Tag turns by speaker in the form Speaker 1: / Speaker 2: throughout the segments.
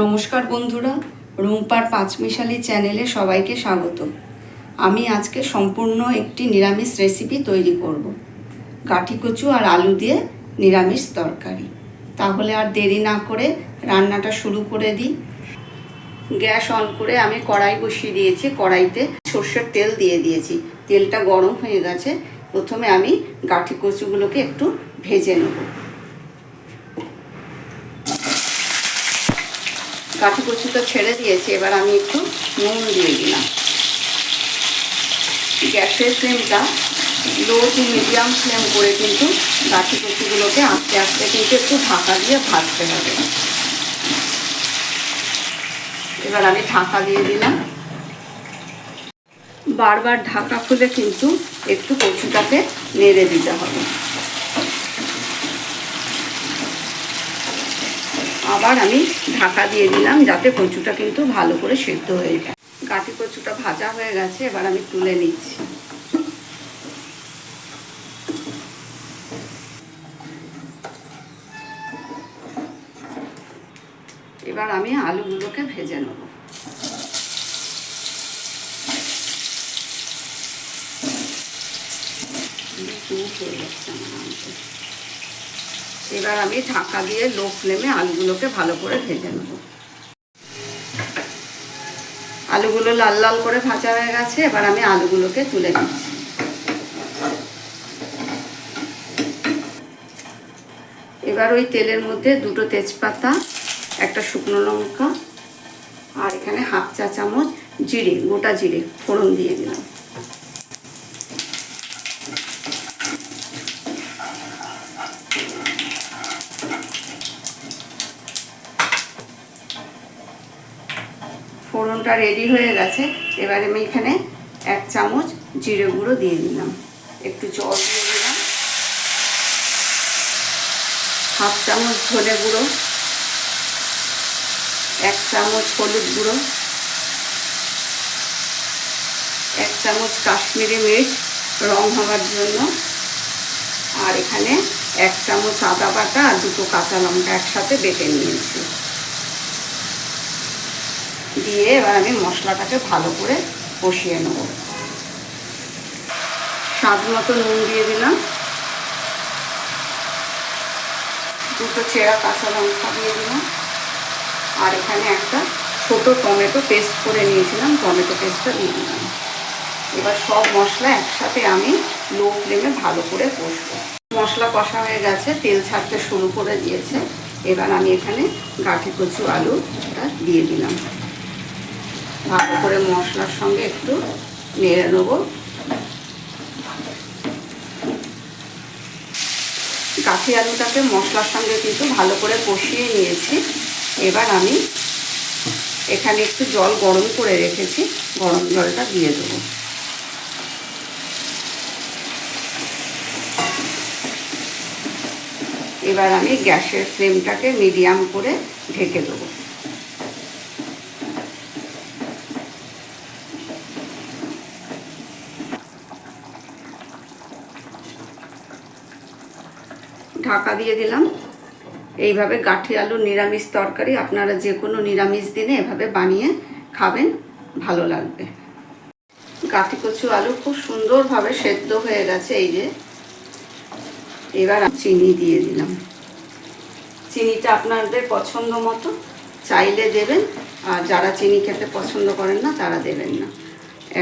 Speaker 1: নমস্কার বন্ধুরা রুম্পার পাঁচমিশালি চ্যানেলে সবাইকে স্বাগত। আমি আজকে সম্পূর্ণ একটি নিরামিষ রেসিপি তৈরি করব। কাঠি কচু আর আলু দিয়ে নিরামিষ তরকারি। তাহলে আর দেরি না করে রান্নাটা শুরু করে দিই। গ্যাস অন করে আমি কড়াই বসিয়ে দিয়েছি। কড়াইতে সর্ষের তেল দিয়ে দিয়েছি। তেলটা গরম হয়ে গেছে। প্রথমে আমি গাঠি কচুগুলোকে একটু ভেজে নেব। কাঠি কচুটা ছেড়ে দিয়েছি, এবার আমি একটু নুন দিয়ে দিলাম। গ্যাসের ফ্লেমটা লো টু মিডিয়াম ফ্লেম করে কিন্তু কাঠি কচুগুলোকে আস্তে আস্তে কিন্তু একটু ঢাকা দিয়ে ভাজতে হবে। এবার আমি ঢাকা দিয়ে দিলাম। বারবার ঢাকা খুলে কিন্তু একটু কচুটাকে নেড়ে দিতে হবে। আবার আমি ঢাকা দিয়ে দিলাম যাতে কচুটা কিন্তু ভালো করে সেদ্ধ হয়ে যায়। গাঠি কচুটা ভাজা হয়ে গেছে, এবার আমি তুলে নিচ্ছি। এবার আমি আলুগুলোকে ভেজে নেব। আমার আলুটা। এবার আমি ঢাকা দিয়ে লো ফ্লেমে আলুগুলোকে ভালো করে ভেজে নেব। আলুগুলো লাল লাল করে ভাজা হয়ে গেছে, এবার আমি আলুগুলোকে তুলে নিচ্ছি। এবার ওই তেলের মধ্যে দুটো তেজপাতা, একটা শুকনো লঙ্কা আর এখানে হাফ চা চামচ জিরে, গোটা জিরে ফোড়ন দিয়ে দিলাম। ফোড়নটা রেডি হয়ে গেছে। এবার আমি এখানে এক চামচ জিরে গুঁড়ো দিয়ে দিলাম। একটু জল দিয়ে দিলাম। হাফ চামচ ধনে গুঁড়ো। এক চামচ হলুদ গুঁড়ো। এক চামচ কাশ্মীরি মির্চ, রং হওয়ার জন্য। আর এখানে এক চামচ আদা বাটা আর দুটো কাঁচা লঙ্কা একসাথে বেটে নিয়েছি। দিয়ে এবার আমি মশলাটাকে ভালো করে কষিয়ে নেব। স্বাদ মতো নুন দিয়ে দিলাম। দুটো চেরা কাঁচা লঙ্কা দিয়ে দিলাম। আর এখানে একটা ছোট টমেটো পেস্ট করে নিয়েছিলাম। টমেটো পেস্টটা দিয়ে দিলাম। এবার সব মশলা একসাথে আমি লো ফ্লেমে ভালো করে কষবো। মশলা কষা হয়ে গেছে, তেল ছাড়তে শুরু করে দিয়েছে। এবার আমি এখানে গাঠি কচু আলুটা দিয়ে দিলাম। ভালো করে মশলার সঙ্গে একটু নেড়ে নেব। কাঠি আলুটাকে মশলার সঙ্গে কিন্তু ভালো করে কষিয়ে নিয়েছি। এবার আমি এখানে একটু জল গরম করে রেখেছি, গরম জলটা দিয়ে দেবো। এবার আমি গ্যাসের ফ্লেমটাকে মিডিয়াম করে ঢেকে দেবো। ঢাকা দিয়ে দিলাম। এইভাবে গাঠি আলু নিরামিষ তরকারি আপনারা যে কোনো নিরামিষ দিনে এভাবে বানিয়ে খাবেন, ভালো লাগবে। গাঠি কচু আলু খুব সুন্দরভাবে সেদ্ধ হয়ে গেছে এই যে। এবার চিনি দিয়ে দিলাম। চিনিটা আপনাদের পছন্দ মতো চাইলে দেবেন, আর যারা চিনি খেতে পছন্দ করেন না, তারা দেবেন না।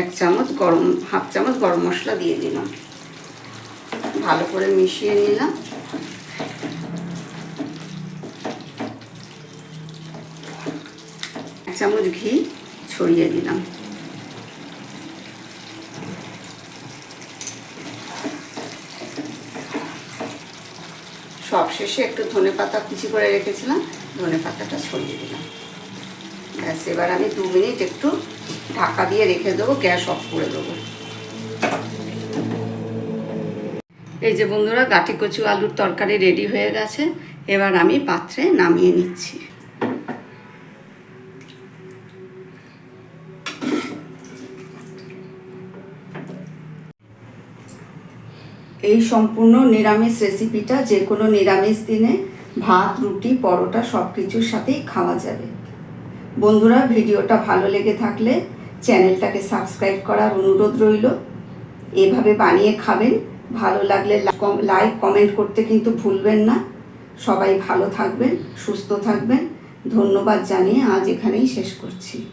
Speaker 1: এক চামচ গরম, হাফ চামচ গরম মশলা দিয়ে দিলাম। ভালো করে মিশিয়ে নিলাম। এক চামচ ঘি ছড়িয়ে দিলাম। সব শেষে একটু ধনে পাতা কুচি করে রেখেছিলাম, ধনে পাতাটা ছড়িয়ে দিলাম। ব্যাস, এবার আমি দু মিনিট একটু ঢাকা দিয়ে রেখে দেবো, গ্যাস অফ করে দেবো। এই যে বন্ধুরা গাঠি কচু আলুর তরকারি রেডি হয়ে গেছে। এবার আমি পাত্রে নামিয়ে নিচ্ছি। এই সম্পূর্ণ নিরামিষ রেসিপিটা যে কোনো নিরামিষ দিনে, ভাত, রুটি, পরোটা সব কিছুর সাথেই খাওয়া যাবে। বন্ধুরা, ভিডিওটা ভালো লেগে থাকলে চ্যানেলটাকে সাবস্ক্রাইব করার অনুরোধ রইল। এভাবে বানিয়ে খাবেন ভালো লাগলে লাইক কমেন্ট করতে কিন্তু ভুলবেন না। সবাই ভালো থাকবেন, সুস্থ থাকবেন। ধন্যবাদ জানিয়ে আজ এখানেই শেষ করছি।